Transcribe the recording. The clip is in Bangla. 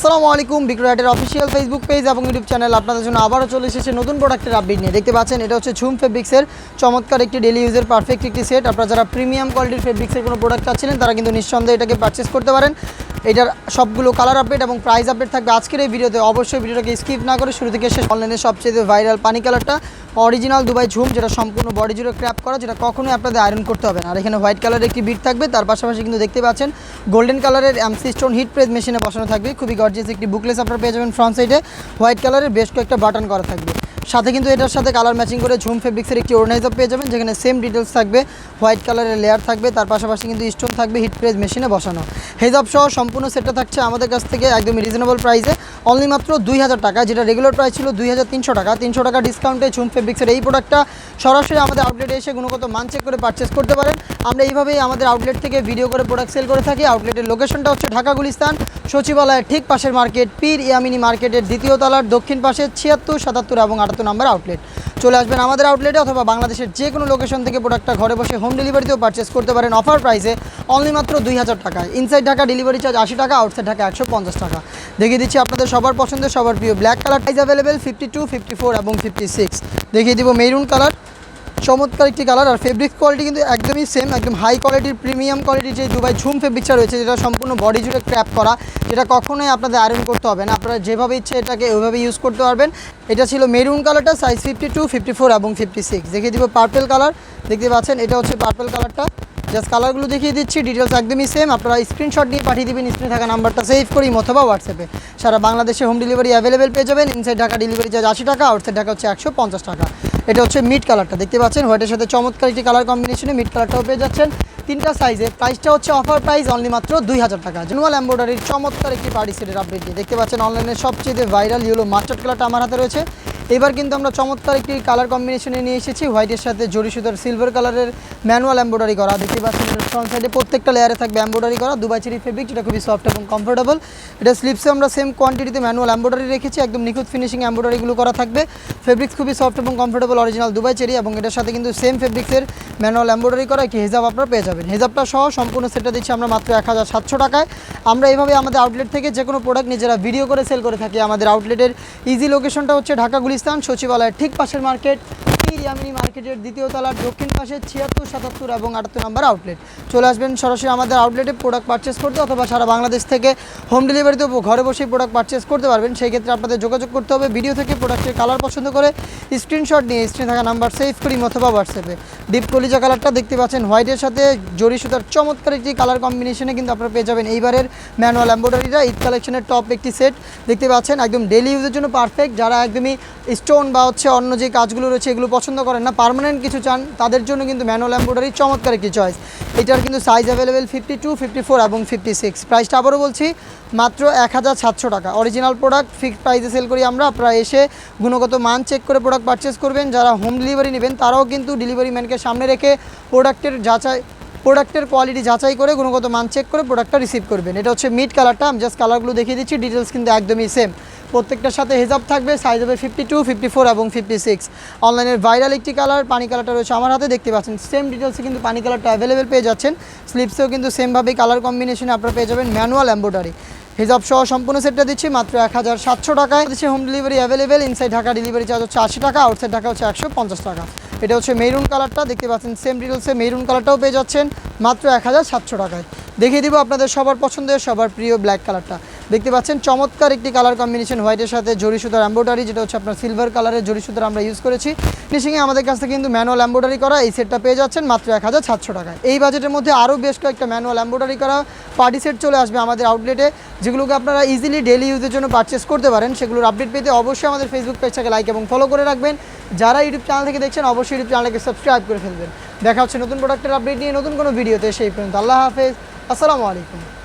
আসসালামু আলাইকুম বিক্রয়াটের অফিসিয়াল ফেসবুক পেজ এবং ইউটিউব চ্যানেল আপনাদের জন্য আবারও চলে এসেছে নতুন প্রোডাক্টের আপডেট নিয়ে। দেখতে পাচ্ছেন, এটা হচ্ছে ঝুম ফেব্রিক্সের চমৎকার একটি ডেলি ইউজের পারফেক্ট একটি সেট আপনারা যারা প্রিমিয়াম কোয়ালিটির ফেব্রিক্সের কোনো প্রোডাক্ট চাচ্ছিলেন, তারা কিন্তু নিঃসন্দেহে এটাকে পারচেস করতে পারেন। এটার সবগুলো কালার আপডেট এবং প্রাইস আপডেট থাকবে আজকের এই ভিডিওতে। অবশ্যই ভিডিওটাকে স্কিপ না করে শুরু থেকে শেষ অনলাইনে সবচেয়ে ভাইরাল পানি কালারটা অরিজিনাল দুবাই ঝুম যেটা সম্পূর্ণ বডি জুড়ে ক্র্যাপ করা, যেটা কখনোই আপনাদের আয়রন করতে হবে না। আর এখানে হোয়াইট কালারের একটি বিট থাকবে, তার পাশাপাশি কিন্তু দেখতে পাচ্ছেন গোল্ডেন কালারের এমসি স্টোন হিট প্রেস মেশিনে বসানো থাকবে। খুবই গর্জিয়াস একটি বুকলেস আপনারা পেয়ে যাবেন ফ্রন্ট সাইডে হোয়াইট কালারের বেশ কয়েকটা বাটন করা থাকবে। সাথে কিন্তু এটার সাথে কালার ম্যাচিং করে ঝুম ফেব্রিক্সের একটি অর্গানাইজার পেয়ে যাবেন, যেখানে সেম ডিটেলস থাকবে হোয়াইট কালারের লেয়ার থাকবে, তার পাশাপাশি কিন্তু স্টোন থাকবে হিট প্রেস মেশিনে বসানো। হেজাব সহ সম্পূর্ণ সেটটা থাকছে আমাদের কাছ থেকে একদমই রিজনেবল প্রাইসে অনলি মাত্র দুই হাজার টাকা যেটা রেগুলার প্রাইস ছিল দুই হাজার তিনশো টাকা। তিনশো টাকা ডিসকাউন্টে ঝুম ফেব্রিক্সের এই প্রোডাক্টটা সরাসরি আমাদের আউটলেটে এসে গুণগত মান চেক করে পারচেস করতে পারেন। আমরা এইভাবেই আমাদের আউটলেট থেকে ভিডিও করে প্রোডাক্ট সেল করে থাকি। আউটলেটের লোকেশনটা হচ্ছে ঢাকা গুলিস্তান, সচিবালয়ের ঠিক পাশের মার্কেট পীর ইয়ামিনী মার্কেটের দ্বিতীয় তলার দক্ষিণ পাশে ছিয়াত্তর, সাতাত্তর এবং আটাত্তর নম্বর আউটলেট চলে আসবেন আমাদের আউটলেটে অথবা বাংলাদেশের যে কোনো লোকেশন থেকে প্রোডাক্টটা ঘরে বসে হোম ডেলিভারিতেও পারচেস করতে পারেন। অফার প্রাইসে অনলি মাত্র দুই হাজার টাকা। ইনসাইড ঢাকা ডেলিভারি চার্জ আশি টাকা আউটসাইড ঢাকা একশো পঞ্চাশ টাকা। দেখিয়ে দিচ্ছি আপনাদের সবার পছন্দের, সবার প্রিয় black colour price available fifty two fifty four এবং ফিফটি সিক্স দেখিয়ে দিব মেরুন কালার চমৎকার একটি কালার আর ফেব্রিক কোয়ালিটি কিন্তু একদমই সেম একদম হাই কোয়ালিটির প্রিমিয়াম কোয়ালিটির যে দুবাই ঝুম ফেব্রিকটা রয়েছে, যেটা সম্পূর্ণ বডি জুড়ে ক্র্যাপ করা, যেটা কখনোই আপনাদের আয়রন করতে হবে না। আপনারা যেভাবে ইচ্ছে এটাকে ওইভাবে ইউজ করতে পারবেন। এটা ছিল মেরুন কালারটা size fifty two fifty four এবং ফিফটি সিক্স দেখিয়ে দিব পার্পেল কালার দেখতে পাচ্ছেন, এটা হচ্ছে পার্পেল কালারটা জাস্ট কালারগুলো দেখিয়ে দিচ্ছি ডিটেলস একদমই সেম আপনারা স্ক্রিনশট নিয়ে পাঠিয়ে দিবেন স্ক্রিনে থাকা নাম্বারটা সেভ করি অথবা হোয়াটসঅ্যাপে সারা বাংলাদেশে হোম ডেলিভারি অ্যাভেলেবেল পেয়ে যাবেন। ইনসাইড ঢাকা ডেলিভারি চার্জ আশি টাকা আউটসাইড ঢাকা হচ্ছে একশো পঞ্চাশ টাকা। এটা হচ্ছে মিড কালারটা, দেখতে পাচ্ছেন? হোয়াইটের সাথে চমৎকার একটি কালার কম্বিনেশনে মিড কালারটাও পেয়ে যাচ্ছেন। তিনটা সাইজে প্রাইসটা হচ্ছে অফার প্রাইস অনলি মাত্র দুই হাজার টাকা। জেনুয়াল এম্ব্রয়ডারির চমৎকার একটি পার্টি সেটের আপডেট দিয়ে দেখতে পাচ্ছেন অনলাইনে সবচেয়ে ভাইরাল ইউলো মাস্টার্ড কালারটা আমার হাতে রয়েছে। এবার কিন্তু আমরা চমৎকার একটি কালার কম্বিনেশনে নিয়ে এসেছি। হোয়াইটের সাথে জরি সুতার সিলভার কালারের ম্যানুয়াল এম্ব্রয়ডারি করা। দেখতে পাচ্ছেন ফ্রন্ট সাইডে প্রত্যেকটা লেয়ারে থাকবে এম্ব্রয়ডারি করা। দুবাই চেরি ফেব্রিক যেটা খুবই সফট এবং কমফোর্টেবল এটা স্লিপসে আমরা সেম কোয়ান্টিটিতে ম্যানুয়াল এম্ব্রয়ডারি রেখেছি। একদম নিখুঁত ফিনিশিং এম্ব্রয়ডারিগুলো করা থাকবে। ফেব্রিক্স খুবই সফট এবং কমফোর্টেবল অরিজিনাল দুবাই চেরি এবং এটার সাথে কিন্তু সেম ফেব্রিক্সের ম্যানুয়াল এম্ব্রয়ডারি করা একটি হেজাব আপনারা পেয়ে যাবেন। হেজাবটা সহ সম্পূর্ণ সেটটা দিচ্ছি আমরা মাত্র এক হাজার সাতশো টাকায়। আমরা এইভাবে আমাদের আউটলেট থেকে যে কোনো প্রোডাক্ট নিজেরা ভিডিও করে সেল করে থাকি। আমাদের আউটলেটের ইজি লোকেশনটা হচ্ছে ঢাকা গুলিস্তান সচিবালয়ের ঠিক পাশের মার্কেট ইয়ামিনী মার্কেটের দ্বিতীয় তলার দক্ষিণ পাশে ছিয়াত্তর, সাতাত্তর এবং আটাত্তর নম্বর আউটলেট চলে আসবেন সরাসরি আমাদের আউটলেটে প্রোডাক্ট পারচেস করতে অথবা সারা বাংলাদেশ থেকে হোম ডেলিভারিতে ঘরে বসে প্রোডাক্ট পারচেস করতে পারবেন। সেই ক্ষেত্রে আপনাদের যোগাযোগ করতে হবে ভিডিও থেকে প্রোডাক্টের কালার পছন্দ করে স্ক্রিনশট নিয়ে স্ক্রিনে থাকা নাম্বার সেভ করি অথবা হোয়াটসঅ্যাপে ডিপ কলিজা কালারটা দেখতে পাচ্ছেন হোয়াইটের সাথে জরি সুতার চমৎকার একটি কালার কম্বিনেশনে কিন্তু আপনারা পেয়ে যাবেন। এইবারের ম্যানুয়াল এম্ব্রয়ডারিটা ঈদ কালেকশনের টপ একটি সেট দেখতে পাচ্ছেন, একদম ডেলি ইউজের জন্য পারফেক্ট যারা একদমই স্টোন বা হচ্ছে অন্য যে কাজগুলো রয়েছে, এগুলো পছন্দ করেন না পারমানেন্ট কিছু চান, তাদের জন্য কিন্তু ম্যানুয়াল এম্ব্রয়ডারি চমৎকার একটি চয়েস এটার কিন্তু size available fifty two fifty four এবং ফিফটি সিক্স প্রাইসটা আবারও বলছি, মাত্র এক হাজার সাতশো টাকা। অরিজিনাল প্রোডাক্ট ফিক্সড প্রাইসে সেল করি আমরা। আপনারা এসে গুণগত মান চেক করে প্রোডাক্ট পারচেস করবেন। যারা হোম ডেলিভারি নেবেন, তারাও কিন্তু ডেলিভারি ম্যানকে সামনে রেখে প্রোডাক্টের যাচাই প্রোডাক্টের কোয়ালিটি যাচাই করে গুণগত মান চেক করে প্রোডাক্টটা রিসিভ করবেন। এটা হচ্ছে মিড কালারটা আমি জাস্ট কালারগুলো দেখিয়ে দিচ্ছি। ডিটেলস কিন্তু একদমই সেম প্রত্যেকটার সাথে হেজাব থাকবে সাইজ হবে ফিফটি টু ফিফটি ফোর এবং ফিফটি সিক্স অনলাইনের ভাইরাল একটি কালার পানি কালারটা রয়েছে আমার হাতে, দেখতে পাচ্ছেন সেম ডিটেলসে কিন্তু পানি কালারটা অ্যাভেলেবেল পেয়ে যাচ্ছেন। স্লিপসেও কিন্তু সেমভাবেই কালার কম্বিনেশনে আপনারা পেয়ে যাবেন ম্যানুয়াল এম্ব্রয়ডারি হিজাব সহ সম্পূর্ণ সেটটা দিচ্ছি, মাত্র এক হাজার সাতশো টাকায়। দিচ্ছে home delivery available inside Dhaka delivery charge হচ্ছে আশি টাকা আউটসাইড ঢাকা হচ্ছে একশো পঞ্চাশ টাকা। এটা হচ্ছে মেরুন কালারটা দেখতে পাচ্ছেন সেম ডিটেলসে মেরুন কালারটাও পেয়ে যাচ্ছেন, মাত্র এক হাজার সাতশো টাকায়। দেখিয়ে দিব আপনাদের সবার পছন্দের, সবার প্রিয় ব্ল্যাক কালারটা দেখতে পাচ্ছেন, চমৎকার একটি কালার কম্বিনেশন হোয়াইটের সাথে জরি সুতার এম্ব্রয়ডারি যেটা হচ্ছে আপনার সিলভার কালারের জরি সুতার আমরা ইউজ করেছি। ফিনিশিংয়ে আমাদের কাছ থেকে কিন্তু ম্যানুয়াল এম্ব্রয়ডারি করা, এই সেটটা পেয়ে যাচ্ছেন মাত্র এক হাজার সাতশো টাকায়। এই বাজেটের মধ্যে আরও বেশ কয়েকটা ম্যানুয়াল এম্ব্রয়ডারি করা পার্টি সেট চলে আসবে আমাদের আউটলেটে যেগুলোকে আপনারা ইজিলি ডেলি ইউজের জন্য পারচেস করতে পারেন। সেগুলোর আপডেট পেতে অবশ্যই আমাদের ফেসবুক পেজটাকে লাইক এবং ফলো করে রাখবেন। যারা ইউটিউব চ্যানেল থেকে দেখছেন, অবশ্যই ইউটিউব চ্যানেলকে সাবস্ক্রাইব করে ফেলবেন। দেখা হচ্ছে নতুন প্রোডাক্টের আপডেট নিয়ে নতুন কোনো ভিডিওতে সেই পর্যন্ত আল্লাহ হাফেজ। আসসালামু আলাইকুম।